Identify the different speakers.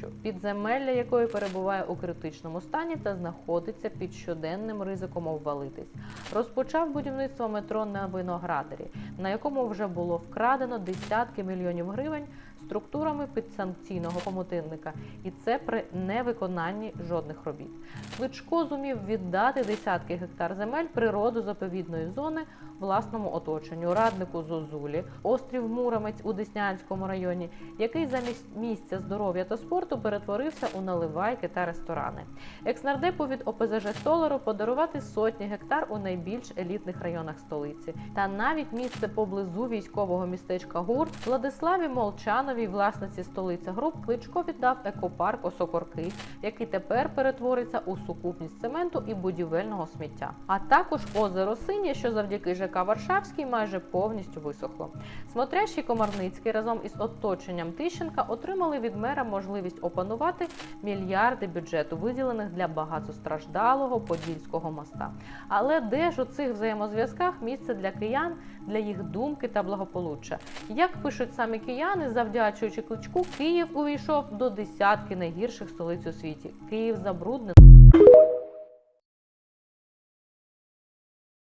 Speaker 1: площу, підземелля якої перебуває у критичному стані та знаходиться під щоденним ризиком обвалитись. Розпочав будівництво метро на виноградарі, на якому вже було вкрадено десятки мільйонів гривень структурами підсанкційного комутинника, і це при невиконанні жодних робіт. Кличко зумів віддати десятки гектар земель природозаповідної зони власному оточенню, раднику Зозулі, острів Муромець у Деснянському районі, який замість місця здоров'я та спорту перетворився у наливайки та ресторани. Екснардепу від ОПЗЖ Столару подарувати сотні гектар у найбільш елітних районах столиці, та навіть місце поблизу військового містечка ГУР Владиславі Молчановій, власниці столиця груп, Кличко віддав екопарк Осокорки, який тепер перетвориться у сукупність цементу і будівельного сміття. А також озеро Синє, що завдяки ЖК Варшавський майже повністю висохло. Смотрящий Комарницький разом із оточенням Тищенка отримали від мера можливість опанувати мільярди бюджету, виділених для багатостраждалого Подільського моста. Але де ж у цих взаємозв'язках місце для киян, для їх думки та благополуччя? Як пишуть самі кияни, завдячуючи кличку, Київ увійшов до десятки найгірших столиць у світі. Київ забруднений.